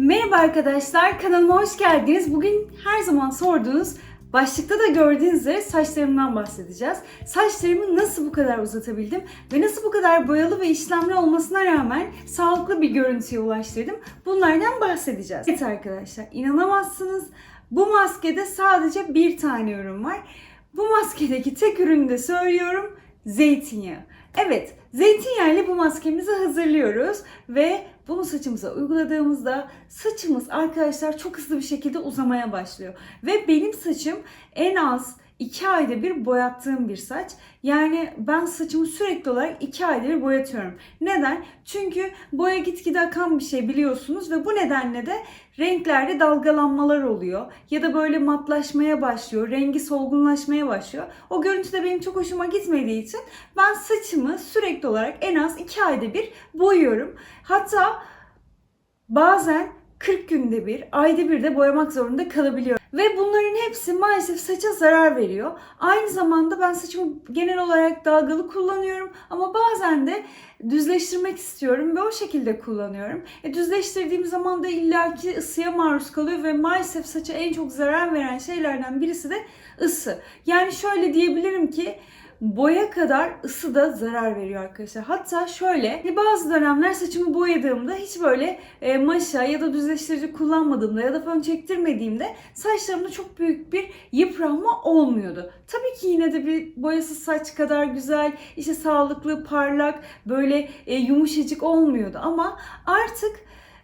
Merhaba arkadaşlar, kanalıma hoş geldiniz. Bugün her zaman sorduğunuz, başlıkta da gördüğünüz üzere saçlarımdan bahsedeceğiz. Saçlarımı nasıl bu kadar uzatabildim ve nasıl bu kadar boyalı ve işlemli olmasına rağmen sağlıklı bir görüntüye ulaştırdım. Bunlardan bahsedeceğiz. Evet arkadaşlar, inanamazsınız. Bu maskede sadece bir tane ürün var. Bu maskedeki tek ürünü de söylüyorum, zeytinyağı. Evet, zeytinyağı ile bu maskemizi hazırlıyoruz ve bunu saçımıza uyguladığımızda saçımız arkadaşlar çok hızlı bir şekilde uzamaya başlıyor. Ve benim saçım en az 2 ayda bir boyattığım bir saç. Yani ben saçımı sürekli olarak 2 ayda bir boyatıyorum. Neden? Çünkü boya gitgide akan bir şey biliyorsunuz ve bu nedenle de renklerde dalgalanmalar oluyor. Ya da böyle matlaşmaya başlıyor, rengi solgunlaşmaya başlıyor. O görüntü de benim çok hoşuma gitmediği için ben saçımı sürekli olarak en az 2 ayda bir boyuyorum. Hatta bazen 40 günde bir, ayda bir de boyamak zorunda kalabiliyorum. Ve bunların hepsi maalesef saça zarar veriyor. Aynı zamanda ben saçımı genel olarak dalgalı kullanıyorum ama bazen de düzleştirmek istiyorum ve o şekilde kullanıyorum. E, düzleştirdiğim zaman da illaki ısıya maruz kalıyor ve maalesef saça en çok zarar veren şeylerden birisi de ısı. Yani şöyle diyebilirim ki boya kadar ısı da zarar veriyor arkadaşlar. Hatta şöyle hani bazı dönemler saçımı boyadığımda hiç böyle e, maşa ya da düzleştirici kullanmadığımda ya da fön çektirmediğimde saçlarımda çok büyük bir yıpranma olmuyordu. Tabii ki yine de bir boyasız saç kadar güzel, işte sağlıklı, parlak, böyle e, yumuşacık olmuyordu ama artık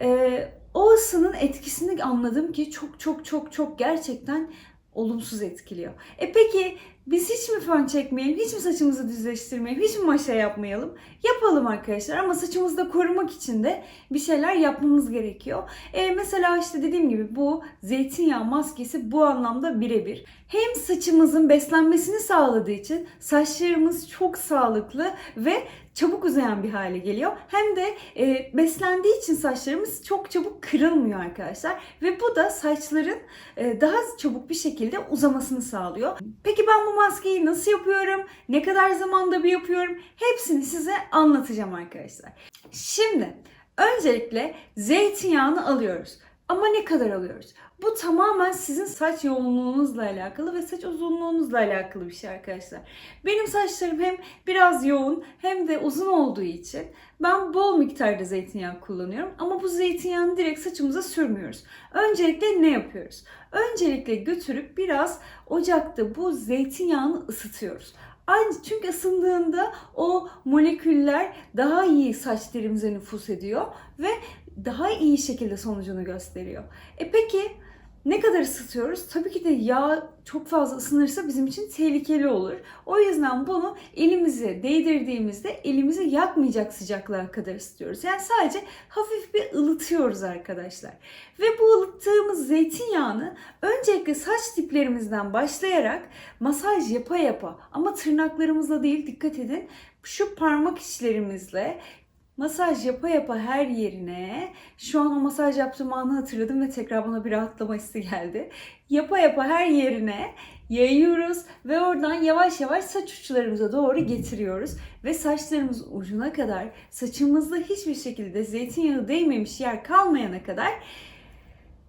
e, o ısının etkisini anladım ki çok çok çok çok gerçekten olumsuz etkiliyor. E peki biz hiç mi fön çekmeyelim, hiç mi saçımızı düzleştirmeyelim, hiç mi maşa yapmayalım? Yapalım arkadaşlar ama saçımızı da korumak için de bir şeyler yapmamız gerekiyor. E, mesela işte dediğim gibi bu zeytinyağı maskesi bu anlamda birebir. Hem saçımızın beslenmesini sağladığı için saçlarımız çok sağlıklı ve çabuk uzayan bir hale geliyor. Hem de e, beslendiği için saçlarımız çok çabuk kırılmıyor arkadaşlar. Ve bu da saçların e, daha çabuk bir şekilde uzamasını sağlıyor. Peki ben bu maskeyi nasıl yapıyorum? Ne kadar zamanda bir yapıyorum? Hepsini size anlatacağım arkadaşlar. Şimdi öncelikle zeytinyağını alıyoruz. Ama ne kadar alıyoruz? Bu tamamen sizin saç yoğunluğunuzla alakalı ve saç uzunluğunuzla alakalı bir şey arkadaşlar. Benim saçlarım hem biraz yoğun hem de uzun olduğu için ben bol miktarda zeytinyağı kullanıyorum. Ama bu zeytinyağını direkt saçımıza sürmüyoruz. Öncelikle ne yapıyoruz? Öncelikle götürüp biraz ocakta bu zeytinyağını ısıtıyoruz. Aynı çünkü ısındığında o moleküller daha iyi saç nüfus ediyor ve daha iyi şekilde sonucunu gösteriyor. E peki ne kadar ısıtıyoruz? Tabii ki de yağ çok fazla ısınırsa bizim için tehlikeli olur. O yüzden bunu elimizi değdirdiğimizde elimizi yakmayacak sıcaklığa kadar ısıtıyoruz. Yani sadece hafif bir ılıtıyoruz arkadaşlar. Ve bu ılıttığımız zeytinyağını öncelikle saç diplerimizden başlayarak masaj yapa yapa ama tırnaklarımızla değil dikkat edin şu parmak içlerimizle masaj yapa yapa her yerine şu an o masaj yaptığım anı hatırladım ve tekrar bana bir rahatlama hissi geldi. Yapa yapa her yerine yayıyoruz ve oradan yavaş yavaş saç uçlarımıza doğru getiriyoruz. Ve saçlarımız ucuna kadar saçımızda hiçbir şekilde zeytinyağı değmemiş yer kalmayana kadar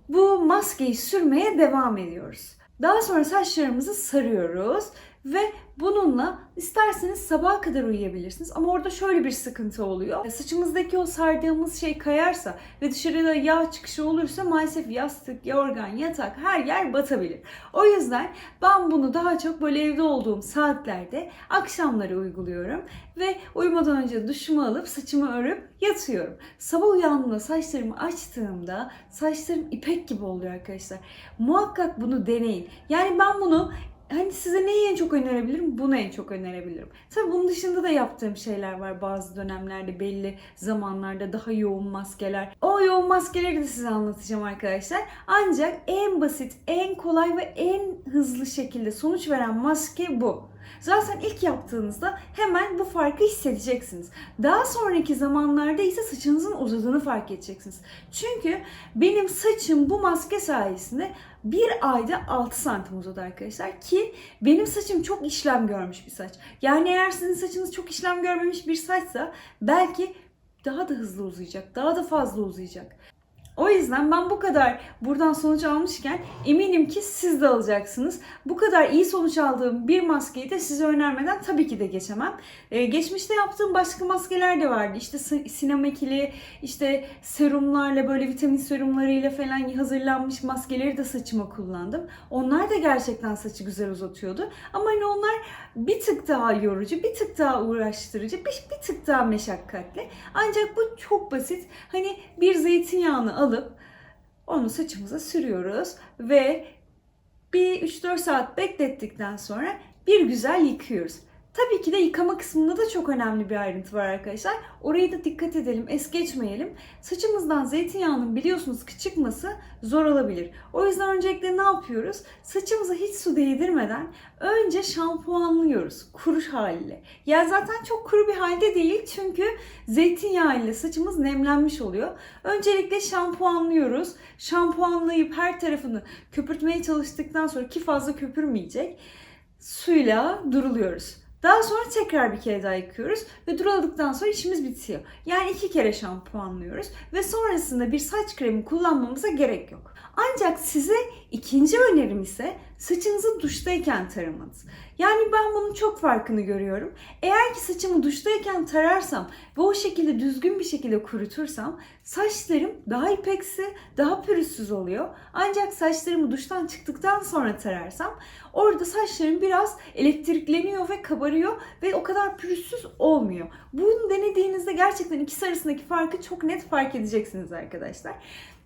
bu maskeyi sürmeye devam ediyoruz. Daha sonra saçlarımızı sarıyoruz ve bununla isterseniz sabaha kadar uyuyabilirsiniz. Ama orada şöyle bir sıkıntı oluyor. Saçımızdaki o sardığımız şey kayarsa ve dışarıda yağ çıkışı olursa maalesef yastık, yorgan, yatak her yer batabilir. O yüzden ben bunu daha çok böyle evde olduğum saatlerde akşamları uyguluyorum. Ve uyumadan önce duşumu alıp saçımı örüp yatıyorum. Sabah uyandığımda saçlarımı açtığımda saçlarım ipek gibi oluyor arkadaşlar. Muhakkak bunu deneyin. Yani ben bunu hani size neyi en çok önerebilirim? Bunu en çok önerebilirim. Tabii bunun dışında da yaptığım şeyler var bazı dönemlerde belli zamanlarda daha yoğun maskeler. O yoğun maskeleri de size anlatacağım arkadaşlar. Ancak en basit, en kolay ve en hızlı şekilde sonuç veren maske bu. Zaten ilk yaptığınızda hemen bu farkı hissedeceksiniz. Daha sonraki zamanlarda ise saçınızın uzadığını fark edeceksiniz. Çünkü benim saçım bu maske sayesinde bir ayda 6 santim uzadı arkadaşlar ki benim saçım çok işlem görmüş bir saç. Yani eğer sizin saçınız çok işlem görmemiş bir saçsa belki daha da hızlı uzayacak, daha da fazla uzayacak. O yüzden ben bu kadar buradan sonuç almışken eminim ki siz de alacaksınız. Bu kadar iyi sonuç aldığım bir maskeyi de size önermeden tabii ki de geçemem. Ee, geçmişte yaptığım başka maskeler de vardı. İşte si- sinemekili, işte serumlarla böyle vitamin serumlarıyla falan hazırlanmış maskeleri de saçıma kullandım. Onlar da gerçekten saçı güzel uzatıyordu. Ama hani onlar bir tık daha yorucu, bir tık daha uğraştırıcı, bir, bir tık daha meşakkatli. Ancak bu çok basit. Hani bir zeytinyağını alıp onu saçımıza sürüyoruz ve bir 3-4 saat beklettikten sonra bir güzel yıkıyoruz. Tabii ki de yıkama kısmında da çok önemli bir ayrıntı var arkadaşlar. Orayı da dikkat edelim, es geçmeyelim. Saçımızdan zeytinyağının biliyorsunuz ki çıkması zor olabilir. O yüzden öncelikle ne yapıyoruz? Saçımıza hiç su değdirmeden önce şampuanlıyoruz kuru haliyle. Yani zaten çok kuru bir halde değil çünkü zeytinyağı ile saçımız nemlenmiş oluyor. Öncelikle şampuanlıyoruz. Şampuanlayıp her tarafını köpürtmeye çalıştıktan sonra ki fazla köpürmeyecek suyla duruluyoruz. Daha sonra tekrar bir kere daha yıkıyoruz ve duruladıktan sonra işimiz bitiyor. Yani iki kere şampuanlıyoruz ve sonrasında bir saç kremi kullanmamıza gerek yok. Ancak size ikinci önerim ise saçınızı duştayken taramanız. Yani ben bunun çok farkını görüyorum. Eğer ki saçımı duştayken tararsam ve o şekilde düzgün bir şekilde kurutursam saçlarım daha ipeksi, daha pürüzsüz oluyor. Ancak saçlarımı duştan çıktıktan sonra tararsam orada saçlarım biraz elektrikleniyor ve kabarıyor ve o kadar pürüzsüz olmuyor. Bunu denediğinizde gerçekten ikisi arasındaki farkı çok net fark edeceksiniz arkadaşlar.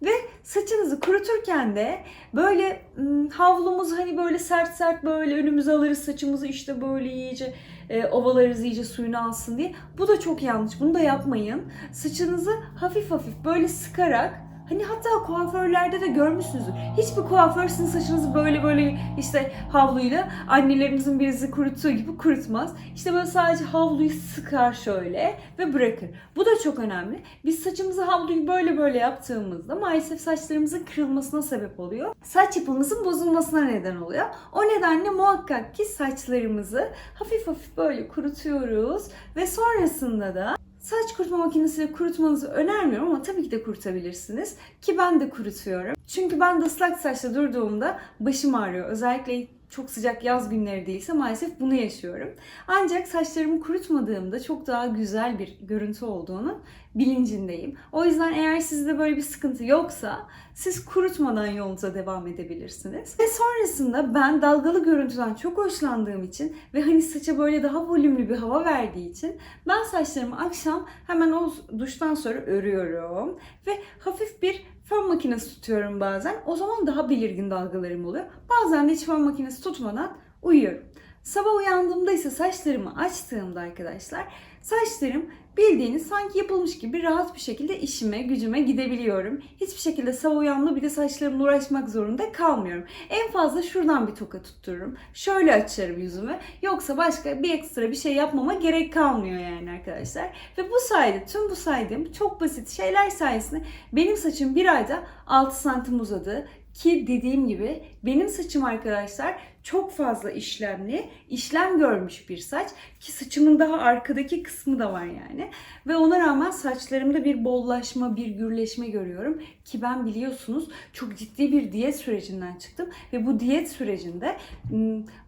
Ve saçınızı kuruturken de böyle ım, havlumuzu hani böyle sert sert böyle önümüze alırız saçımızı işte böyle iyice e, ovalarız iyice suyunu alsın diye. Bu da çok yanlış. Bunu da yapmayın. Saçınızı hafif hafif böyle sıkarak Hani hatta kuaförlerde de görmüşsünüzdür. Hiçbir kuaför sizin saçınızı böyle böyle işte havluyla annelerinizin birisi kuruttuğu gibi kurutmaz. İşte böyle sadece havluyu sıkar şöyle ve bırakır. Bu da çok önemli. Biz saçımızı havluyu böyle böyle yaptığımızda maalesef saçlarımızın kırılmasına sebep oluyor. Saç yapımızın bozulmasına neden oluyor. O nedenle muhakkak ki saçlarımızı hafif hafif böyle kurutuyoruz ve sonrasında da Saç kurutma makinesiyle kurutmanızı önermiyorum ama tabii ki de kurutabilirsiniz. Ki ben de kurutuyorum. Çünkü ben de ıslak saçla durduğumda başım ağrıyor. Özellikle çok sıcak yaz günleri değilse maalesef bunu yaşıyorum. Ancak saçlarımı kurutmadığımda çok daha güzel bir görüntü olduğunu bilincindeyim. O yüzden eğer sizde böyle bir sıkıntı yoksa siz kurutmadan yolunuza devam edebilirsiniz. Ve sonrasında ben dalgalı görüntüden çok hoşlandığım için ve hani saça böyle daha volümlü bir hava verdiği için ben saçlarımı akşam hemen o duştan sonra örüyorum ve hafif bir fön makinesi tutuyorum bazen. O zaman daha belirgin dalgalarım oluyor. Bazen de hiç fön makinesi tutmadan uyuyorum. Sabah uyandığımda ise saçlarımı açtığımda arkadaşlar saçlarım bildiğiniz sanki yapılmış gibi rahat bir şekilde işime, gücüme gidebiliyorum. Hiçbir şekilde uyandığımda bir de saçlarımla uğraşmak zorunda kalmıyorum. En fazla şuradan bir toka tuttururum. Şöyle açarım yüzümü. Yoksa başka bir ekstra bir şey yapmama gerek kalmıyor yani arkadaşlar. Ve bu sayede tüm bu saydığım çok basit şeyler sayesinde benim saçım bir ayda 6 santim uzadı. Ki dediğim gibi benim saçım arkadaşlar çok fazla işlemli, işlem görmüş bir saç. Ki saçımın daha arkadaki kısmı da var yani. Ve ona rağmen saçlarımda bir bollaşma, bir gürleşme görüyorum. Ki ben biliyorsunuz çok ciddi bir diyet sürecinden çıktım. Ve bu diyet sürecinde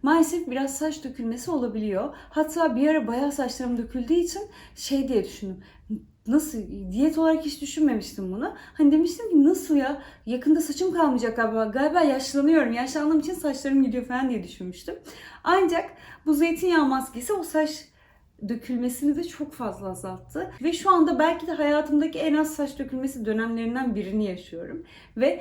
maalesef biraz saç dökülmesi olabiliyor. Hatta bir ara bayağı saçlarım döküldüğü için şey diye düşündüm nasıl diyet olarak hiç düşünmemiştim bunu. Hani demiştim ki nasıl ya yakında saçım kalmayacak galiba. Galiba yaşlanıyorum. Yaşlandığım için saçlarım gidiyor falan diye düşünmüştüm. Ancak bu zeytinyağı maskesi o saç dökülmesini de çok fazla azalttı. Ve şu anda belki de hayatımdaki en az saç dökülmesi dönemlerinden birini yaşıyorum. Ve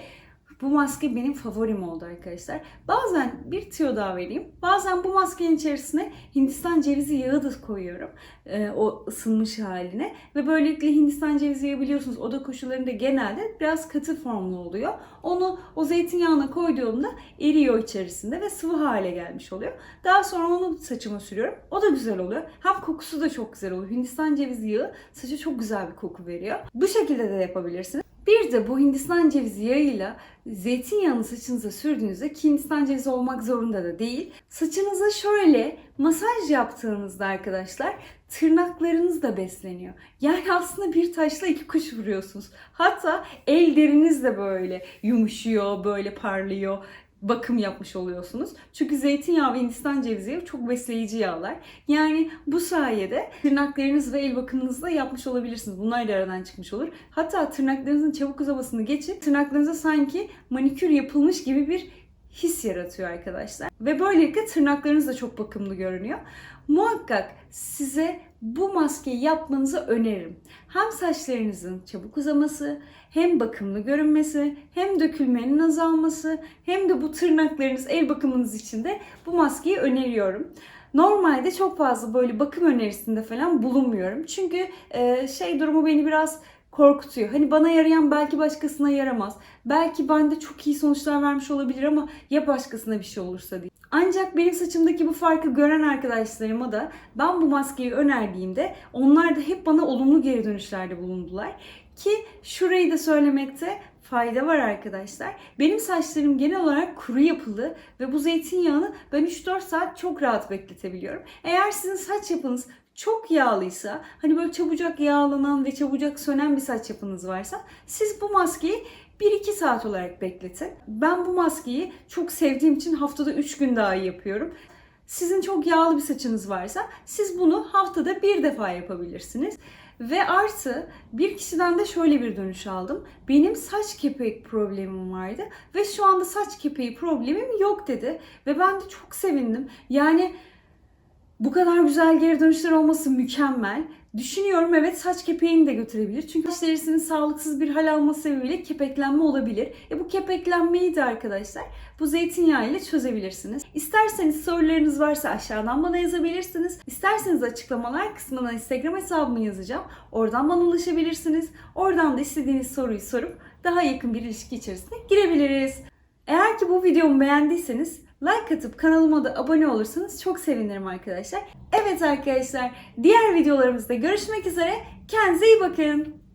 bu maske benim favorim oldu arkadaşlar. Bazen bir tüyo daha vereyim. Bazen bu maskenin içerisine Hindistan cevizi yağı da koyuyorum. Ee, o ısınmış haline. Ve böylelikle Hindistan cevizi yağı biliyorsunuz oda koşullarında genelde biraz katı formlu oluyor. Onu o zeytinyağına koyduğumda eriyor içerisinde ve sıvı hale gelmiş oluyor. Daha sonra onu saçıma sürüyorum. O da güzel oluyor. Hem kokusu da çok güzel oluyor. Hindistan cevizi yağı saça çok güzel bir koku veriyor. Bu şekilde de yapabilirsiniz. Bir de bu Hindistan cevizi yağıyla zeytinyağını saçınıza sürdüğünüzde ki Hindistan cevizi olmak zorunda da değil. Saçınıza şöyle masaj yaptığınızda arkadaşlar tırnaklarınız da besleniyor. Yani aslında bir taşla iki kuş vuruyorsunuz. Hatta el deriniz de böyle yumuşuyor, böyle parlıyor bakım yapmış oluyorsunuz. Çünkü zeytinyağı ve hindistan cevizi çok besleyici yağlar. Yani bu sayede tırnaklarınız ve el bakımınızı da yapmış olabilirsiniz. Bunlar da aradan çıkmış olur. Hatta tırnaklarınızın çabuk uzamasını geçip tırnaklarınıza sanki manikür yapılmış gibi bir his yaratıyor arkadaşlar. Ve böylelikle tırnaklarınız da çok bakımlı görünüyor. Muhakkak size bu maskeyi yapmanızı öneririm. Hem saçlarınızın çabuk uzaması, hem bakımlı görünmesi, hem dökülmenin azalması, hem de bu tırnaklarınız, el bakımınız için de bu maskeyi öneriyorum. Normalde çok fazla böyle bakım önerisinde falan bulunmuyorum. Çünkü şey durumu beni biraz korkutuyor. Hani bana yarayan belki başkasına yaramaz. Belki bende çok iyi sonuçlar vermiş olabilir ama ya başkasına bir şey olursa diye. Ancak benim saçımdaki bu farkı gören arkadaşlarıma da ben bu maskeyi önerdiğimde onlar da hep bana olumlu geri dönüşlerde bulundular. Ki şurayı da söylemekte fayda var arkadaşlar. Benim saçlarım genel olarak kuru yapılı ve bu zeytinyağını ben 3-4 saat çok rahat bekletebiliyorum. Eğer sizin saç yapınız çok yağlıysa, hani böyle çabucak yağlanan ve çabucak sönen bir saç yapınız varsa siz bu maskeyi 1-2 saat olarak bekletin. Ben bu maskeyi çok sevdiğim için haftada 3 gün daha yapıyorum. Sizin çok yağlı bir saçınız varsa siz bunu haftada bir defa yapabilirsiniz. Ve artı bir kişiden de şöyle bir dönüş aldım. Benim saç kepek problemim vardı ve şu anda saç kepeği problemim yok dedi. Ve ben de çok sevindim. Yani bu kadar güzel geri dönüşler olması mükemmel. Düşünüyorum evet saç kepeğini de götürebilir. Çünkü saç derisinin sağlıksız bir hal alması sebebiyle kepeklenme olabilir. E bu kepeklenmeyi de arkadaşlar bu zeytinyağı ile çözebilirsiniz. İsterseniz sorularınız varsa aşağıdan bana yazabilirsiniz. İsterseniz açıklamalar kısmına Instagram hesabımı yazacağım. Oradan bana ulaşabilirsiniz. Oradan da istediğiniz soruyu sorup daha yakın bir ilişki içerisine girebiliriz. Eğer ki bu videomu beğendiyseniz like atıp kanalıma da abone olursanız çok sevinirim arkadaşlar. Evet arkadaşlar diğer videolarımızda görüşmek üzere. Kendinize iyi bakın.